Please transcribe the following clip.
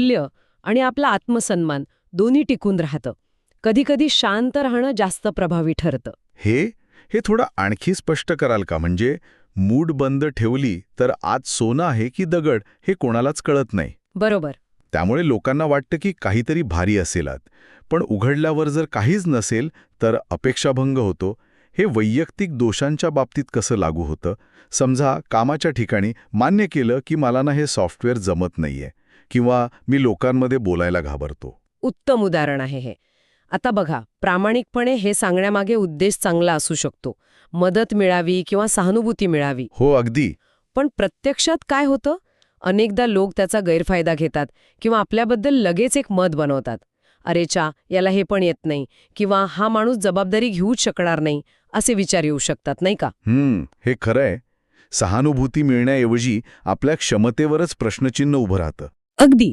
मूल्य आणि आपला आत्मसन्मान दोन्ही टिकून राहतं. कधीकधी शांत राहणं जास्त प्रभावी ठरतं. हे हे थोडं आणखी स्पष्ट कराल का? म्हणजे मूड बंद ठेवली तर आज सोनं आहे की दगड हे कोणालाच कळत नाही. बरोबर. त्यामुळे लोकांना वाटतं की काहीतरी भारी असेल आत. पण उघडल्यावर जर काहीच नसेल तर अपेक्षाभंग होतो. हे वैयक्तिक दोषांच्या बाबतीत कसं लागू होतं? समजा कामाच्या ठिकाणी मान्य केलं की मला ना हे सॉफ्टवेअर जमत नाहीये. किंवा मी लोकांमध्ये बोलायला घाबरतो. उत्तम उदाहरण आहे हे. आता बघा प्रामाणिकपणे हे सांगण्यामागे उद्देश चांगला असू शकतो. मदत मिळावी किंवा सहानुभूती मिळावी. हो अगदी. पण प्रत्यक्षात काय होतं? अनेकदा लोक त्याचा गैरफायदा घेतात किंवा आपल्याबद्दल लगेच एक मत बनवतात. अरे चा याला हे पण येत नाही किंवा हा माणूस जबाबदारी घेऊच शकणार नाही असे विचार येऊ शकतात नाही का? हम्म हे खरंय. सहानुभूती मिळण्याऐवजी आपल्या क्षमतेवरच प्रश्नचिन्ह उभं राहतं. अगदी.